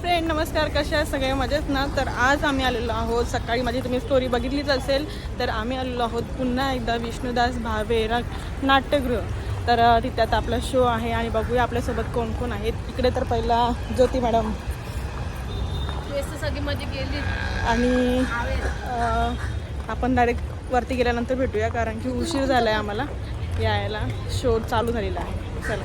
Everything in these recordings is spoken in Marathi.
फ्रेंड नमस्कार कशा आहे सगळे मजेत ना? तर आज आम्ही आलेलो आहोत सकाळी. माझी तुम्ही स्टोरी बघितलीच असेल. तर आम्ही आलेलो आहोत पुन्हा एकदा विष्णुदास भावे रा नाट्यगृह. तर तिथे आता आपला शो आहे आणि बघूया आपल्यासोबत कोण कोण आहेत. इकडे तर पहिला ज्योती मॅडम. सगळी मध्ये गेली. आणि आपण डायरेक्ट वरती गेल्यानंतर भेटूया कारण की उशीर झाला आहे आम्हाला. यायला शो चालू झालेला आहे. चला.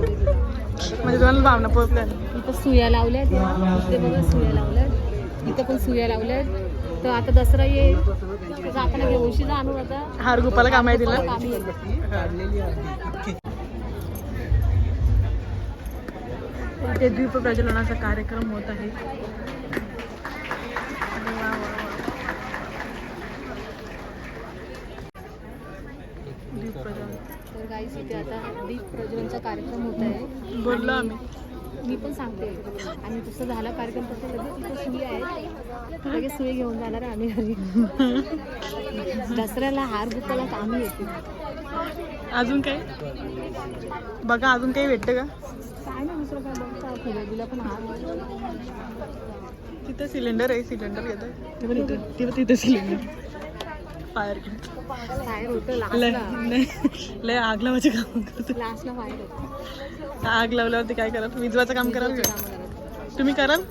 म्हणजे तुम्हाला भावना पोहोचल्या इथं सुया लावल्यात. इथे बघा सुया लावल्यात. इथं पण सुया लावल्यात. तर आता दसरा ये आपण घेऊशी आणू आता. हार गोपाला काम आहे तिला. इथे दीप प्रज्वलनाचा कार्यक्रम होत आहे. दीप प्रज्वलन. तर गाईस इथे आता दीप प्रज्वलनचा कार्यक्रम होत आहे. बोललो आम्ही. मी पण सांगते. आणि तसं झाला कार्यक्रम तसं लगेच इथे सुई आहेत. लगेच सुई घेऊन जाणार आहे आम्ही घरी. दसऱ्याला हार बुकाला कामी येते. अजून काय बघा अजून काही भेटतं का? काय ना दुसरं काय बघता खरेदीला पण हार तिथे सिलेंडर आहे सिलेंडर घेत आहे तिथे तिथे तिथे सिलेंडर फायर लय आग लावायचे काम करतो आग लावल्यावरती काय कराल? विजवाचं काम कराल. तुम्ही कराल?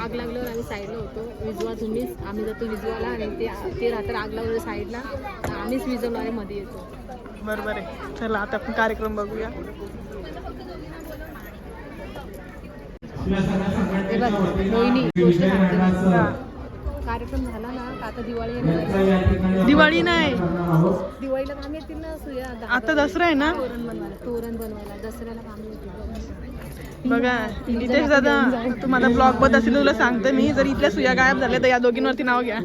आग लागल्यावर आम्ही साईडला होतो. विजवा तुम्हीच आम्ही जातो विजवाला आणि ते ते रात्र आग लावलं साईडला आम्हीच विजवणारे मध्ये येतो. बरोबर आहे. चला आता आपण कार्यक्रम बघूया. हे बघ मोहिनी गोष्ट सांगते कार्यक्रम झाला ना आता दिवाळी येणार. दिवाळी नाही दिवाळीला काम येतील ना सुया आता दसरा आहे ना तोरण बनवायला तोरण बनवायला दसऱ्याला काम येतील बघा नितेश दादा तू माझा ब्लॉग बघत असेल तुला सांगते मी जर इथल्या सुया गायब झाल्या तर या दोघींवरती नाव घ्या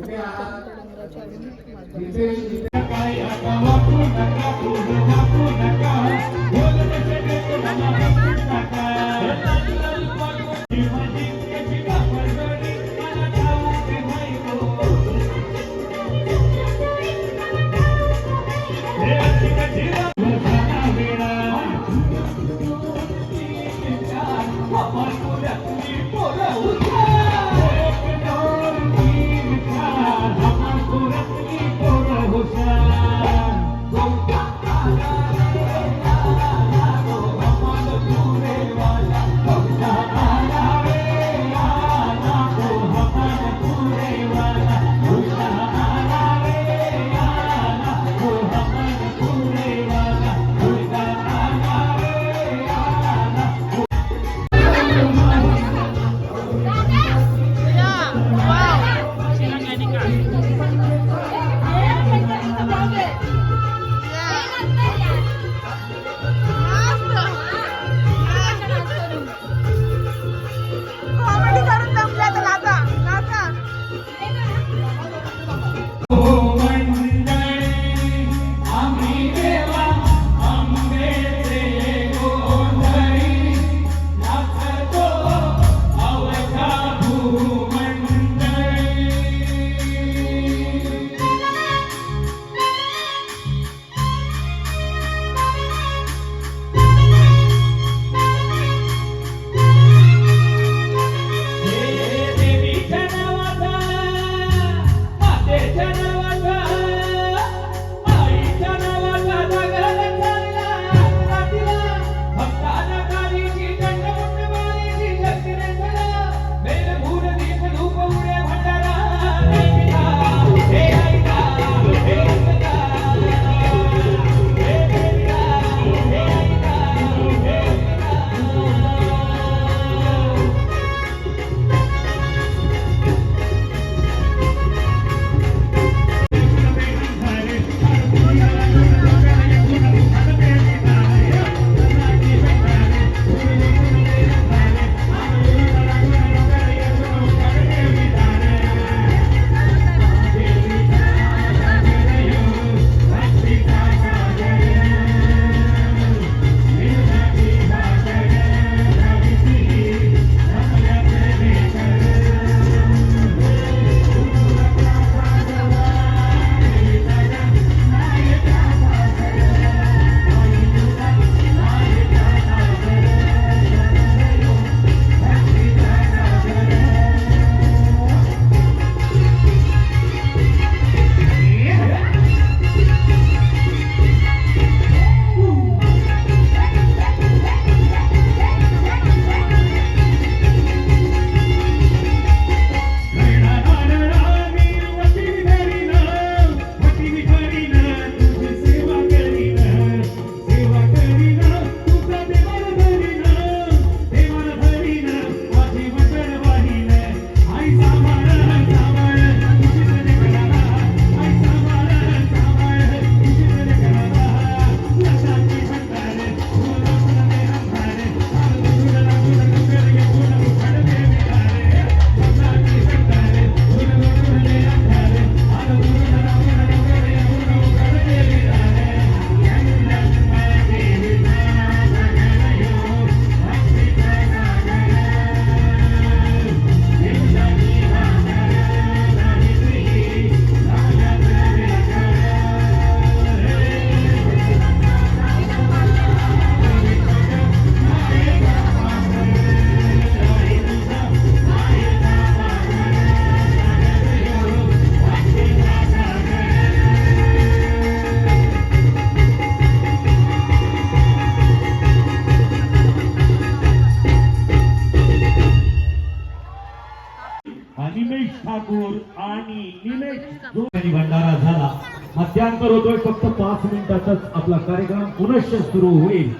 मध्यांतर होतोय फक्त पाच मिनिटातच आपला कार्यक्रम पुनश्च सुरू होईल.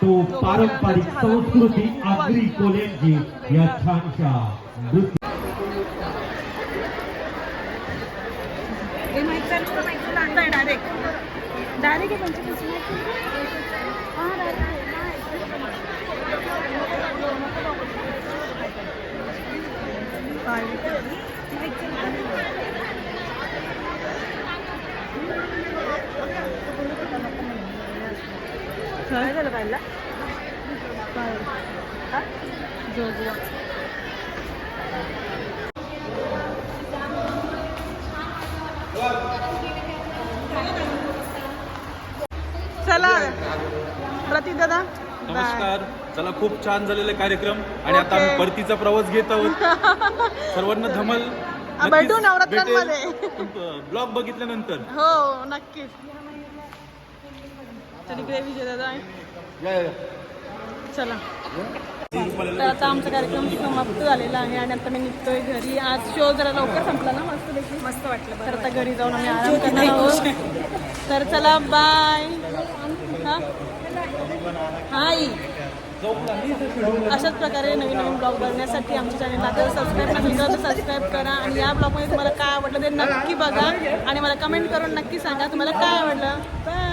तो पारंपरिक संस्कृती आगरी कोलेंची या छानशा नृत्य काय झालं पाहिला चला. प्रतीक दादा नमस्कार. चला खूप छान झालेला कार्यक्रम. आणि आता. आम्ही परतीचा प्रवास घेत आहोत. सर्वांना धमल. आ, भेटू नवरात्रांमध्ये. ब्लॉग बघितल्यानंतर. हो नक्कीच. तर विजय दादा चला. तर आता आमचा कार्यक्रम समाप्त झालेला आहे आणि आता मी निघतोय घरी. आज शो जरा लवकर संपला ना? मस्त देखील मस्त वाटलं तर आता घरी जाऊन आम्ही आराम करणार आहोत. तर चला बाय हा? हाय अशाच प्रकारे नवीन नवीन ब्लॉग बघण्यासाठी आमच्या चॅनलला आता सबस्क्राईब नसेल तर सबस्क्राईब करा. आणि या ब्लॉगमध्ये तुम्हाला काय आवडलं ते नक्की बघा. आणि मला कमेंट करून नक्की सांगा तुम्हाला काय आवडलं.